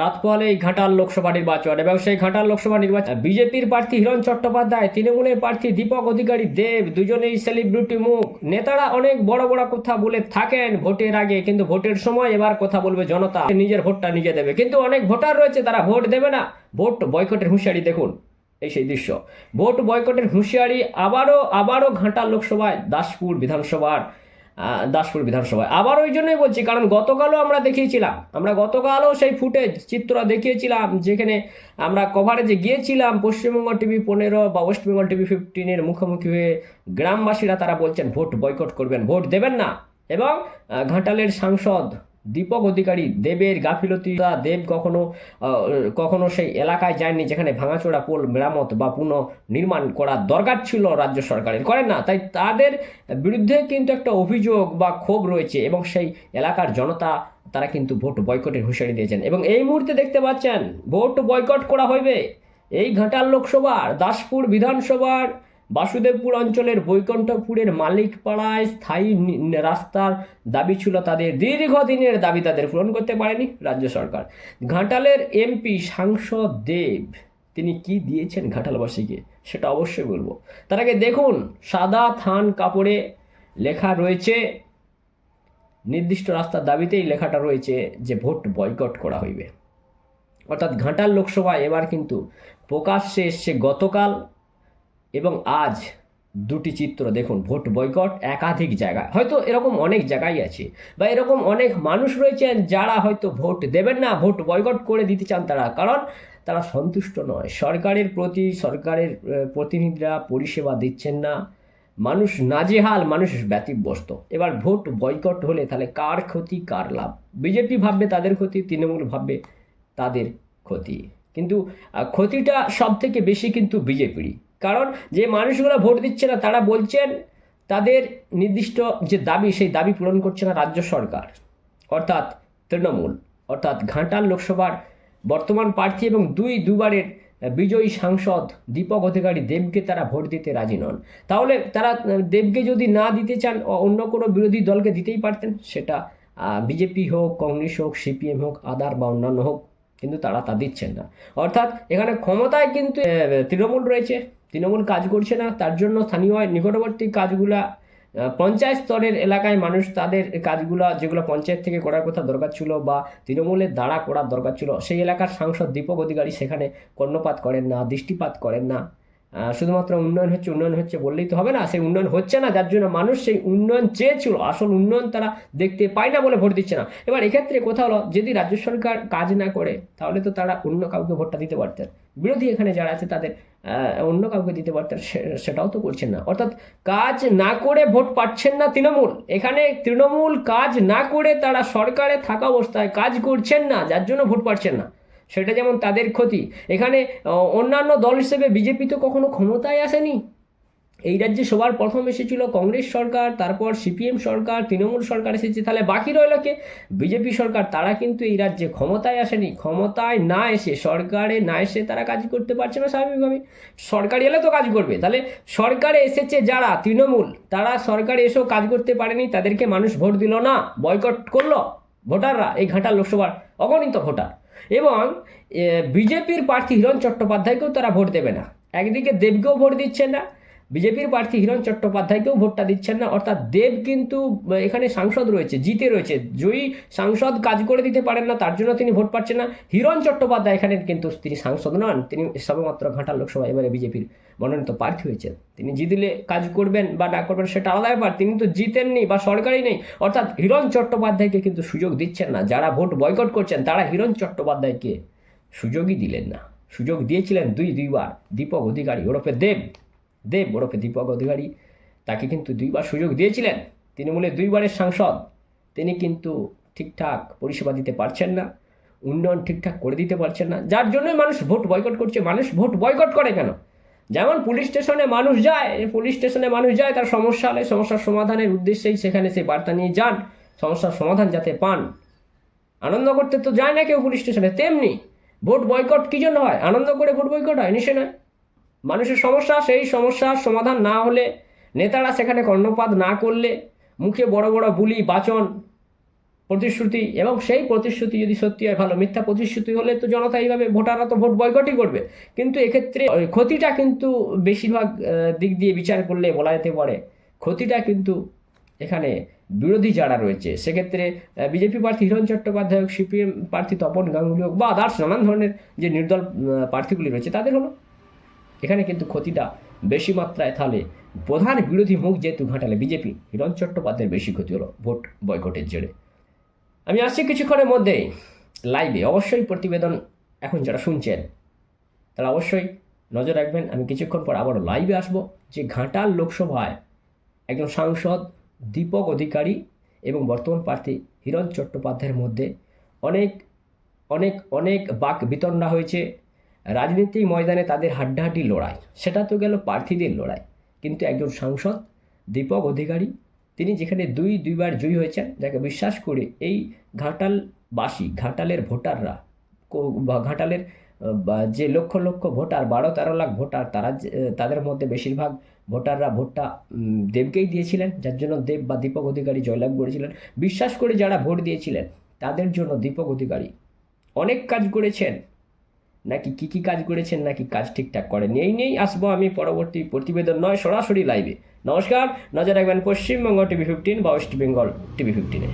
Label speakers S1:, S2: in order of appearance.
S1: রাত এই ঘাটাল লোকসভা নির্বাচন এবং সেই ঘাটাল লোকসভা নির্বাচন বিজেপির প্রার্থী হিরণ চট্টোপাধ্যায়, তৃণমূলের প্রার্থী দীপক অধিকারী দেব, দুজনেই সেলিব্রিটি মুখ। নেতারা অনেক বড় বড় কথা বলে থাকেন ভোটের আগে, কিন্তু ভোটের সময় এবার কথা বলবে জনতা। নিজের ভোটটা নিজে দেবে। কিন্তু অনেক ভোটার রয়েছে, তারা ভোট দেবে না। ভোট বয়কটের হুঁশিয়ারি দেখুন এই সেই দৃশ্য। ভোট বয়কটের হুঁশিয়ারি আবারও আবারও ঘাটাল লোকসভায় দাসপুর বিধানসভার। দাসপুর বিধানসভায়। আবার ওই জন্যই বলছি, কারণ গতকালও আমরা দেখিয়েছিলাম, আমরা গতকালও সেই ফুটেজ চিত্র দেখিয়েছিলাম, যেখানে আমরা কভারেজে গিয়েছিলাম, পশ্চিমবঙ্গ টিভি পনেরো বা ওয়েস্ট বেঙ্গল টিভি ফিফটিনের মুখোমুখি হয়ে গ্রামবাসীরা তারা বলছেন, ভোট বয়কট করবেন, ভোট দেবেন না। এবং ঘাটালের সাংসদ দীপক অধিকারী দেবের গাফিলতি। দেব কখনো কখনো সেই এলাকায় যায়নি যেখানে ভাঙাচোরা পোল, মেরামত বা পুনঃ নির্মাণ করার দরকার ছিল রাজ্য সরকারের। করেন না, তাই তাদের বিরুদ্ধে কিন্তু একটা অভিযোগ বা ক্ষোভ রয়েছে এবং সেই এলাকার জনতা, তারা কিন্তু ভোট বয়কটের হুঁশিয়ারি দিয়েছেন। এবং এই মুহূর্তে দেখতে পাচ্ছেন, ভোট বয়কট করা হইবে। এই ঘাটাল লোকসভার, দাসপুর বিধানসভার বাসুদেবপুর অঞ্চলের বৈকুণ্ঠপুরের মালিকপাড়ায় স্থায়ী রাস্তার দাবি ছিল তাদের দীর্ঘদিনের দাবি তাদের পূরণ করতে পারেনি রাজ্য সরকার। ঘাটালের এমপি সাংসদ দেব, তিনি কি দিয়েছেন ঘাটালবাসীকে সেটা অবশ্যই বলব। তার আগে দেখুন, সাদা থান কাপড়ে লেখা রয়েছে, নির্দিষ্ট রাস্তার দাবিতেই লেখাটা রয়েছে যে ভোট বয়কট করা হইবে। অর্থাৎ ঘাটাল লোকসভায় এবার কিন্তু প্রকাশ্যে এসছে গতকাল। এবং আজ দুটি চিত্র দেখুন, ভোট বয়কট একাধিক জায়গায়। হয়তো এরকম অনেক জায়গায় আছে বা এরকম অনেক মানুষ রয়েছেন যারা হয়তো ভোট দেবেন না, ভোট বয়কট করে দিতে চান তারা, কারণ তারা সন্তুষ্ট নয়। সরকারের প্রতি, সরকারের প্রতিনিধিরা পরিষেবা দিচ্ছেন না। মানুষ নাজেহাল, মানুষ ব্যতিব্যস্ত। এবার ভোট বয়কট হলে তাহলে কার ক্ষতি, কার লাভ? বিজেপি ভাববে তাদের ক্ষতি, তৃণমূল ভাববে তাদের ক্ষতি। কিন্তু ক্ষতিটা সব থেকে বেশি কিন্তু বিজেপিরই। কারণ যে মানুষগুলো ভোট দিচ্ছে না, তারা বলছেন তাদের নির্দিষ্ট যে দাবি, সেই দাবি পূরণ করছে না রাজ্য সরকার। অর্থাৎ তৃণমূল, অর্থাৎ ঘাটাল লোকসভার বর্তমান প্রার্থী এবং দুই দুবারের বিজয়ী সাংসদ দীপক অধিকারী দেবকে তারা ভোট দিতে রাজি নন। তাহলে তারা দেবকে যদি না দিতে চান অন্য কোনো বিরোধী দলকে দিতেই পারতেন? সেটা বিজেপি হোক, কংগ্রেস হোক, সিপিএম হোক, আদার বা অন্যান্য হোক, কিন্তু তারা তা দিচ্ছেন না। অর্থাৎ এখানে ক্ষমতায় কিন্তু তৃণমূল রয়েছে। তৃণমূল কাজ করছে না, তার জন্য স্থানীয় নিকটবর্তী কাজগুলা পঞ্চায়েত স্তরের এলাকায় মানুষ তাদের কাজগুলো যেগুলো পঞ্চায়েত থেকে করার কথা দরকার ছিল বা তৃণমূলের দ্বারা করার দরকার ছিল, সেই এলাকার সাংসদ দীপক অধিকারী সেখানে কর্ণপাত করেন না, দৃষ্টিপাত করেন না। শুধুমাত্র উন্নয়ন হচ্ছে উন্নয়ন হচ্ছে বললেই তো হবে না। সেই উন্নয়ন হচ্ছে না, যার জন্য মানুষ সেই উন্নয়ন চেয়েছিল। আসল উন্নয়ন তারা দেখতে পায় না বলে ভোট দিচ্ছে না। এবার এক্ষেত্রে কোথাও হলো, যদি রাজ্য সরকার কাজ না করে, তাহলে তো তারা অন্য কাউকে ভোটটা দিতে পারতেন। বিরোধী এখানে যারা আছে, তাদের অন্য কাউকে দিতে পারতেন সেটাও তো করছেন না। অর্থাৎ কাজ না করে ভোট পাচ্ছেন না তৃণমূল। এখানে তৃণমূল কাজ না করে তারা সরকারে থাকা অবস্থায় কাজ করছেন না, যার জন্য ভোট পাচ্ছেন না। সেটা যেমন তাদের ক্ষতি। এখানে অন্যান্য দল হিসেবে বিজেপি তো কখনো ক্ষমতায় আসেনি। এই রাজ্যে সবার প্রথম এসেছিল কংগ্রেস সরকার, তারপর সিপিএম সরকার, তৃণমূল সরকার এসেছে। তাহলে বাকি রইল কে? বিজেপি সরকার, তারা কিন্তু এই রাজ্যে ক্ষমতায় আসেনি। ক্ষমতায় না এসে, সরকারে না এসে তারা কাজ করতে পারছে না স্বাভাবিকভাবে সরকার এলে তো কাজ করবে। তাহলে সরকারে এসেছে যারা তৃণমূল, তারা সরকারে এসেও কাজ করতে পারেনি, তাদেরকে মানুষ ভোট দিল না, বয়কট করল ভোটাররা এই ঘাটাল লোকসভার অগণিত ভোটার। এবং বিজেপির প্রার্থী হিরণ চট্টোপাধ্যায়কেও তারা ভোট দেবে না। একদিকে দেবকেও ভোট দিচ্ছে না বিজেপির প্রার্থী হিরণ চট্টোপাধ্যায়কেও ভোটটা দিচ্ছেন না, অর্থাৎ দেব কিন্তু এখানে সাংসদ রয়েছে, জিতে রয়েছে। জয়ী সাংসদ কাজ করে দিতে পারেন না, তার জন্য তিনি ভোট পাচ্ছেন না। হিরণ চট্টোপাধ্যায় এখানে কিন্তু তিনি সাংসদ নন, তিনি সবেমাত্র ঘাটাল লোকসভা এবারে বিজেপির মনোনীত প্রার্থী হয়েছেন। তিনি জিতলে কাজ করবেন বা না করবেন সেটা আলাদা ব্যাপার, তিনি তো জিতেননি বা সরকারই নেই। অর্থাৎ হিরণ চট্টোপাধ্যায়কে কিন্তু সুযোগ দিচ্ছেন না, যারা ভোট বয়কট করছেন তারা হিরণ চট্টোপাধ্যায়কে সুযোগই দিলেন না। সুযোগ দিয়েছিলেন দুই, দুইবার। দীপক অধিকারী, ওরফে দেব। দেব ওরফে দীপক অধিকারী। তাকে কিন্তু দুইবার সুযোগ দিয়েছিলেন। তৃণমূলের দুইবারের সাংসদ। তিনি কিন্তু ঠিকঠাক পরিষেবা দিতে পারছেন না। উন্নয়ন ঠিকঠাক করে দিতে পারছেন না। যার জন্যই মানুষ ভোট বয়কট করছে। মানুষ ভোট বয়কট করে কেন? যেমন পুলিশ স্টেশনে মানুষ যায় পুলিশ স্টেশনে মানুষ যায়, তার সমস্যা হলে সমস্যার সমাধানের উদ্দেশ্যেই সেখানে সেই বার্তা নিয়ে যান। সমস্যার সমাধান যাতে পান। আনন্দ করতে তো যায় না কেউ পুলিশ স্টেশনে। তেমনি ভোট বয়কট কী জন্য হয়? আনন্দ করে ভোট বয়কট হয়? নিশ্চয় নয়। মানুষের সমস্যা, সেই সমস্যার সমাধান না হলে, নেতারা সেখানে কর্ণপাত না করলে, মুখে বড় বড় বুলি, বাচন, প্রতিশ্রুতি এবং সেই প্রতিশ্রুতি যদি সত্যি হয়, ভালো। মিথ্যা প্রতিশ্রুতি হলে তো জনতা এইভাবে, ভোটাররা তো ভোট বয়কটই করবে। কিন্তু এক্ষেত্রে ক্ষতিটা কিন্তু বেশিরভাগ দিক দিয়ে বিচার করলে বলা যেতে পারে। ক্ষতিটা কিন্তু এখানে বিরোধী যারা রয়েছে, সেক্ষেত্রে বিজেপি প্রার্থী হিরণ চট্টোপাধ্যায় হোক, সিপিএম প্রার্থী তপন গাঙ্গুলি হোক বা আদার্স নানান ধরনের যে নির্দল প্রার্থীগুলি রয়েছে, তাদের হলো এখানে কিন্তু ক্ষতিটা বেশি মাত্রায় তাহলে প্রধান বিরোধী মুখ যেহেতু ঘাটালে বিজেপি হিরণ চট্টোপাধ্যায়ের বেশি ক্ষতি হলো ভোট বয়কটের জেরে। আমি আসছি কিছুক্ষণের মধ্যেই লাইভে অবশ্যই প্রতিবেদন এখন যারা শুনছেন, তারা অবশ্যই নজর রাখবেন। আমি কিছুক্ষণ পর আবারও লাইভে আসব, যে ঘাটাল লোকসভায় একজন সাংসদ, দীপক অধিকারী এবং বর্তমান প্রার্থী হিরণ চট্টোপাধ্যায়ের মধ্যে অনেক অনেক অনেক বাক বিতণ্ডা হয়েছে। রাজনীতি ময়দানে তাদের হাড্ডাহাড্ডি লড়াই, সেটা তো গেল প্রার্থীদের লড়াই। কিন্তু একজন সাংসদ, দীপক অধিকারী, তিনি যেখানে দুই, দুইবার জয়ী হয়েছেন, যাকে বিশ্বাস করে এই ঘাটালবাসী, ঘাটালের ভোটাররা বা ঘাটালের যে লক্ষ লক্ষ ভোটার, বারো, তেরো লাখ ভোটার, তারা তাদের মধ্যে বেশিরভাগ ভোটাররা ভোটটা দেবকেই দিয়েছিলেন, যার জন্য দেব বা দীপক অধিকারী জয়লাভ করেছিলেন। বিশ্বাস করে যারা ভোট দিয়েছিলেন, তাদের জন্য দীপক অধিকারী অনেক কাজ করেছেন। নাকি কি কি কাজ করেছেন নাকি কাজ ঠিকঠাক করেন? এই নিয়েই আসব আমি পরবর্তী প্রতিবেদন নয়, সরাসরি লাইভে নমস্কার, নজর রাখবেন পশ্চিমবঙ্গ টিভি ফিফটিন বা ওয়েস্ট বেঙ্গল টিভি ফিফটিনে